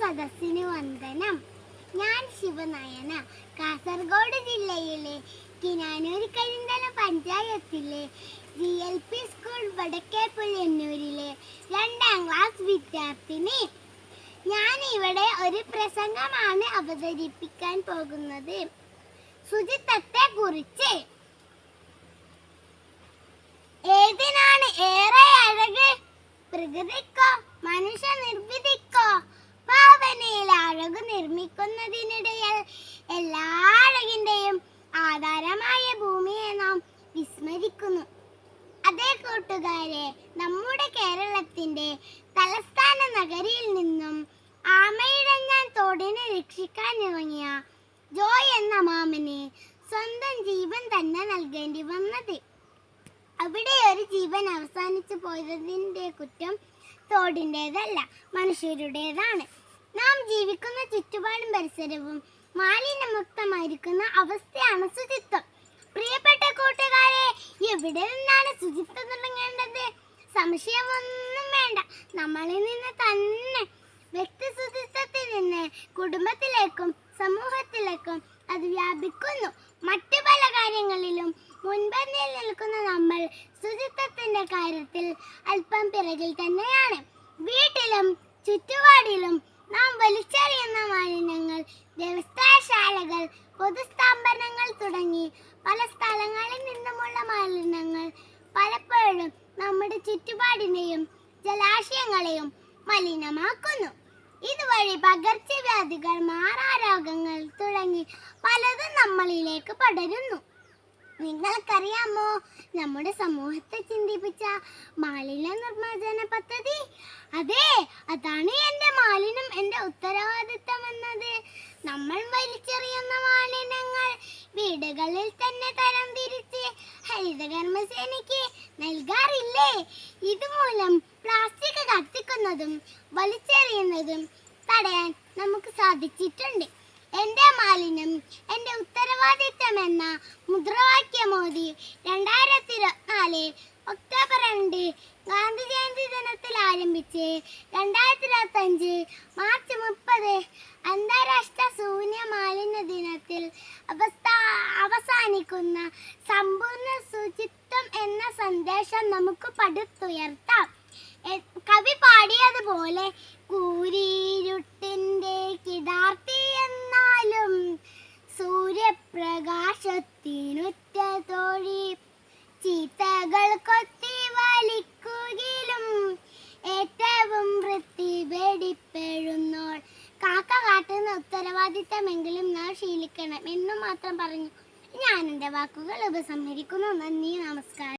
സദസ്സിന് വന്ദനം ഞാൻ ശിവനയന. കാസർഗോഡ് ജില്ലയിലെ കിനാനൂർ കരിന്തല പഞ്ചായത്തിലെ ജി എൽ പി സ്കൂൾ വടക്കേപ്പുഴന്നൂരിലെ രണ്ടാം ക്ലാസ് വിദ്യാർത്ഥിനി. ഞാൻ ഇവിടെ ഒരു പ്രസംഗമാണ് അവതരിപ്പിക്കാൻ പോകുന്നത്. ശുചിത്വത്തെ കുറിച്ച്. ഏതിനാണ് ഏറെ അഴക് പ്രകൃതിക്കോ മനുഷ്യ നിർമ്മിതിക്കോ വിസ്മരിക്കുന്നു അതേ കൂട്ടുകാരെ നമ്മുടെ കേരളത്തിന്റെ തലസ്ഥാന നഗരിയിൽ നിന്നും ആമയിഴഞ്ഞാൻ തോടിനെ രക്ഷിക്കാൻ ഇറങ്ങിയ ജോയ് എന്ന മാമന് സ്വന്തം ജീവൻ തന്നെ നൽകേണ്ടി വന്നത്. അവിടെ ഒരു ജീവൻ അവസാനിച്ചു പോയതിന്റെ കുറ്റം തോടിന്റെതല്ല മനുഷ്യരുടേതാണ്. നാം ജീവിക്കുന്ന ചുറ്റുപാടും പരിസരവും മാലിന്യമുക്തമായിരിക്കുന്ന അവസ്ഥയാണ് ശുചിത്വം എവിടെ നിന്നാണ് ശുചിത്വം തുടങ്ങേണ്ടത്? സംശയമൊന്നും വേണ്ട. നമ്മളിൽ നിന്ന് തന്നെ വ്യക്തി ശുചിത്വത്തിൽ നിന്ന് കുടുംബത്തിലേക്കും സമൂഹത്തിലേക്കും അത് വ്യാപിക്കുന്നു. മറ്റു പല കാര്യങ്ങളിലും മുൻപന്തിയിൽ നിൽക്കുന്ന നമ്മൾ ശുചിത്വത്തിന്റെ കാര്യത്തിൽ അല്പം പിറകിൽ തന്നെയാണ്. വീട്ടിലും ചുറ്റുപാടിലും നാം വലിച്ചെറിയുന്ന മാലിന്യങ്ങൾ വ്യവസായശാലകൾ പൊതുസ്ഥാപനങ്ങൾ തുടങ്ങി. പല സ്ഥലങ്ങളിൽ നിന്നുമുള്ള മാലിന്യങ്ങൾ പലപ്പോഴും നമ്മുടെ ചുറ്റുപാടിനെയും ജലാശയങ്ങളെയും മലിനമാക്കുന്നു. ഇതുവഴി പകർച്ചവ്യാധികൾ മാറാരോഗങ്ങൾ തുടങ്ങി പലതും നമ്മളിലേക്ക് പടരുന്നു. നിങ്ങൾക്കറിയാമോ? നമ്മുടെ സമൂഹത്തെ ചിന്തിപ്പിച്ച മാലിന്യ നിർമ്മാർജന പദ്ധതി? അതെ അതാണ് എന്റെ മാലിന്യം എന്റെ ഉത്തരവാദിത്തം എന്നത്. നമ്മൾ വലിച്ചെറിയുന്ന വീടുകളിൽ തന്നെ തരം തിരിച്ച് ഹരിതകർമ്മസേനയ്ക്ക് നൽകാറില്ലേ? ഇതുമൂലം പ്ലാസ്റ്റിക് കത്തിക്കുന്നതും വലിച്ചെറിയുന്നതും തടയാൻ നമുക്ക് സാധിച്ചിട്ടുണ്ട്. എന്റെ മാലിന്യം എന്റെ ഉത്തരവാദിത്തം എന്ന മുദ്രാവാക്യമോദി രണ്ടായിരത്തി ഇരുപത്തിനാല് ഒക്ടോബർ രണ്ട് ഗാന്ധി ജയന്തി ദിനത്തിൽ ആരംഭിച്ച് രണ്ടായിരത്തി ഇരുപത്തി അഞ്ച് മാർച്ച് മുപ്പത് അന്താരാഷ്ട്ര ശൂന്യ മാലിന്യ ദിനത്തിൽ അവസ്ഥ അവസാനിക്കുന്ന സമ്പൂർണ ശുചിത്വം എന്ന സന്ദേശം നമുക്ക് പടുത്തുയർത്താം. കവി പാടിയതുപോലെ കൂരിരുട്ടിന്റെ കിടാർത്തി എന്നാലും സൂര്യപ്രകാശത്തിനുറ്റ തോഴി ചീത്തകൾ കൊത്തി വലിക്കുകയിലും ഏറ്റവും വൃത്തി വെടിപ്പെഴുന്നോൾ കാക്ക കാട്ടുന്ന ഉത്തരവാദിത്തമെങ്കിലും നാം ശീലിക്കണം എന്നു മാത്രം പറഞ്ഞു. ഞാൻ എന്റെ വാക്കുകൾ ഉപസംഹരിക്കുന്നു. നന്ദി നമസ്കാരം.